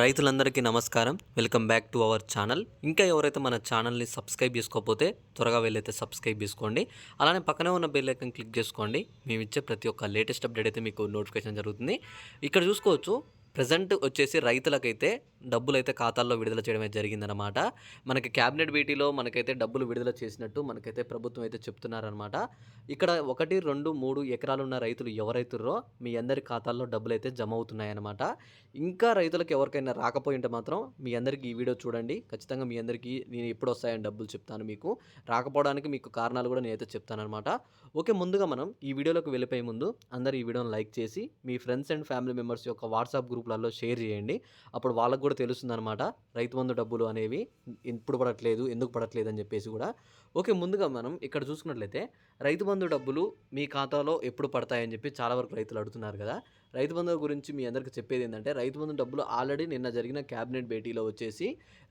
రైతులందరికీ నమస్కారం. Welcome back to our channel. ఇంకా ఎవరైతే మన ఛానల్ని సబ్స్క్రైబ్ చేసుకోకపోతే త్వరగా వెళ్ళైతే సబ్స్క్రైబ్ చేసుకోండి. అలానే పక్కనే ఉన్న బెల్ ఐకన్ క్లిక్ చేసుకోండి. మేము ఇచ్చే ప్రతి ఒక్క లేటెస్ట్ అప్డేట్ అయితే మీకు నోటిఫికేషన్ జరుగుతుంది. ఇక్కడ చూసుకోవచ్చు ప్రజెంట్ వచ్చేసి రైతులకైతే డబ్బులు అయితే ఖాతాల్లో విడుదల చేయడం జరిగిందనమాట మనకి క్యాబినెట్ భేటీలో మనకైతే డబ్బులు విడుదల చేసినట్టు మనకైతే ప్రభుత్వం అయితే చెప్తున్నారనమాట ఇక్కడ ఒకటి రెండు మూడు ఎకరాలున్న రైతులు ఎవరైతుర్రో మీ అందరి ఖాతాల్లో డబ్బులు అయితే జమ అవుతున్నాయన్నమాట ఇంకా రైతులకు ఎవరికైనా రాకపోయింటే మాత్రం మీ అందరికీ ఈ వీడియో చూడండి. ఖచ్చితంగా మీ అందరికీ నేను ఎప్పుడు వస్తాయని డబ్బులు చెప్తాను మీకు. రాకపోవడానికి మీకు కారణాలు కూడా నేనైతే చెప్తానమాట ఓకే ముందుగా మనం ఈ వీడియోలోకి వెళ్ళిపోయే ముందు అందరు ఈ వీడియోని లైక్ చేసి మీ ఫ్రెండ్స్ అండ్ ఫ్యామిలీ మెంబర్స్ యొక్క వాట్సాప్ గ్రూప్లలో షేర్ చేయండి. అప్పుడు వాళ్ళకు కూడా తెలుస్తుందన్నమాట. రైతు బంధు డబ్బులు అనేవి ఇప్పుడు పడట్లేదు ఎందుకు పడట్లేదు అని చెప్పేసి కూడా. ఓకే ముందుగా మనం ఇక్కడ చూసుకున్నట్లయితే రైతు బంధు డబ్బులు మీ ఖాతాలో ఎప్పుడు పడతాయని చెప్పి చాలా వరకు రైతులు అడుగుతున్నారు కదా. రైతు బంధు గురించి మీ అందరికీ చెప్పేది ఏంటంటే రైతు బంధు డబ్బులు ఆల్రెడీ నిన్న జరిగిన క్యాబినెట్ భేటీలో వచ్చేసి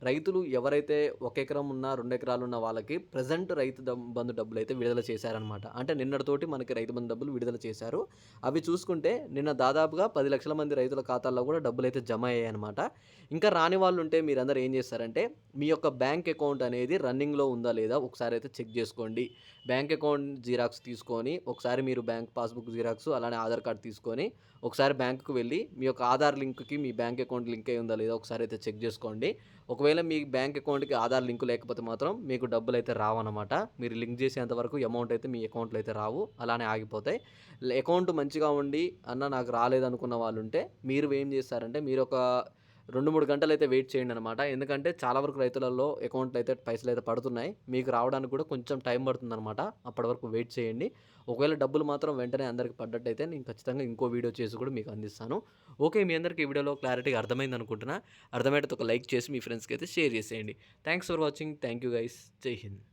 రైతులు ఎవరైతే ఒక ఎకరం ఉన్న రెండు ఎకరాలు ఉన్న వాళ్ళకి ప్రజెంట్ రైతు బంధు డబ్బులు అయితే విడుదల చేశారనమాట అంటే నిన్నటితోటి మనకి రైతు బంధు డబ్బులు విడుదల చేశారు. అవి చూసుకుంటే నిన్న దాదాపుగా పది లక్షల మంది రైతుల ఖాతాల్లో కూడా డబ్బులు అయితే జమ అయ్యాయి అనమాట ఇంకా రాని వాళ్ళు ఉంటే మీరందరూ ఏం చేస్తారంటే మీ యొక్క బ్యాంక్ అకౌంట్ అనేది రన్నింగ్లో ఉందా లేదా ఒకసారి అయితే చెక్ చేసుకోండి. బ్యాంక్ అకౌంట్ జిరాక్స్ తీసుకొని ఒకసారి మీరు బ్యాంక్ పాస్బుక్ జిరాక్స్ అలానే ఆధార్ కార్డ్ తీసుకొని ఒకసారి బ్యాంకుకు వెళ్ళి మీ యొక్క ఆధార్ లింక్కి మీ బ్యాంక్ అకౌంట్ లింక్ అయి ఉందా లేదా ఒకసారి అయితే చెక్ చేసుకోండి. ఒకవేళ మీ బ్యాంక్ అకౌంట్కి ఆధార్ లింక్ లేకపోతే మాత్రం మీకు డబ్బులు అయితే రావన్నమాట. మీరు లింక్ చేసేంత వరకు అమౌంట్ అయితే మీ అకౌంట్లో అయితే రావు. అలానే ఆగిపోతాయి. అకౌంట్ మంచిగా ఉండి అన్న నాకు రాలేదు అనుకున్న వాళ్ళు ఉంటే మీరు ఏం చేస్తారంటే మీరు ఒక రెండు మూడు గంటలు అయితే వెయిట్ చేయండి అనమాట ఎందుకంటే చాలా వరకు రైతులలో అకౌంట్లు అయితే పైసలు అయితే పడుతున్నాయి. మీకు రావడానికి కూడా కొంచెం టైం పడుతుంది అనమాట అప్పటి వరకు వెయిట్ చేయండి. ఒకవేళ డబ్బులు మాత్రం వెంటనే అందరికి పడ్డట్టయితే నేను ఖచ్చితంగా ఇంకో వీడియో చేసి కూడా మీకు అందిస్తాను. ఓకే మీ అందరికీ ఈ వీడియోలో క్లారిటీగా అర్థమైంది అనుకుంటున్నా. అర్థమైతే ఒక లైక్ చేసి మీ ఫ్రెండ్స్కి అయితే షేర్ చేసేయండి. Thanks for watching. Thank you guys. జై హింద్.